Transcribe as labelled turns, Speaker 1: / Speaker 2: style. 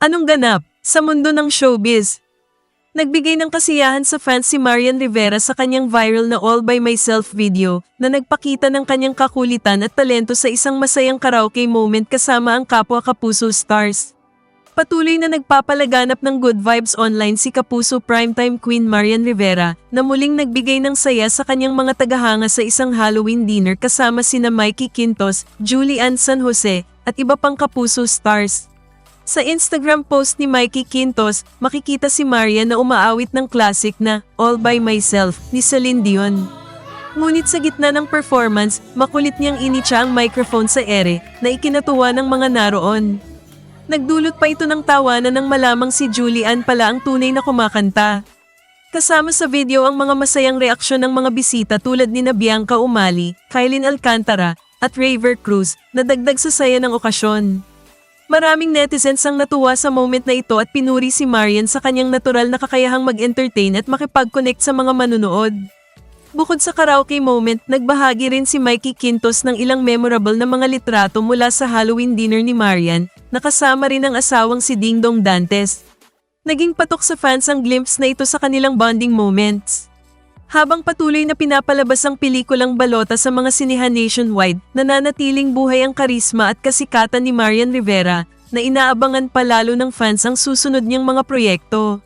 Speaker 1: Anong ganap sa mundo ng showbiz? Nagbigay ng kasiyahan sa fans si Marian Rivera sa kanyang viral na All By Myself video na nagpakita ng kanyang kakulitan at talento sa isang masayang karaoke moment kasama ang kapwa Kapuso stars. Patuloy na nagpapalaganap ng good vibes online si Kapuso Primetime Queen Marian Rivera na muling nagbigay ng saya sa kanyang mga tagahanga sa isang Halloween dinner kasama sina Mikey Quintos, Julie Ann San Jose at iba pang Kapuso stars. Sa Instagram post ni Mikey Quintos, makikita si Marian na umaawit ng classic na All By Myself ni Celine Dion. Ngunit sa gitna ng performance, makulit niyang initsa ang microphone sa ere na ikinatuwa ng mga naroon. Nagdulot pa ito ng tawanan ng malamang si Julian pala ang tunay na kumakanta. Kasama sa video ang mga masayang reaksyon ng mga bisita tulad ni na Bianca Umali, Kylin Alcantara, at Raver Cruz na dagdag sa saya ng okasyon. Maraming netizens ang natuwa sa moment na ito at pinuri si Marian sa kanyang natural na kakayahang mag-entertain at makipag-connect sa mga manunood. Bukod sa karaoke moment, nagbahagi rin si Mikey Quintos ng ilang memorable na mga litrato mula sa Halloween dinner ni Marian, nakasama rin ang asawang si Ding Dong Dantes. Naging patok sa fans ang glimpse na ito sa kanilang bonding moments. Habang patuloy na pinapalabas ang pelikulang balota sa mga sinihan nationwide, nananatiling buhay ang karisma at kasikatan ni Marian Rivera na inaabangan pa lalo ng fans ang susunod niyang mga proyekto.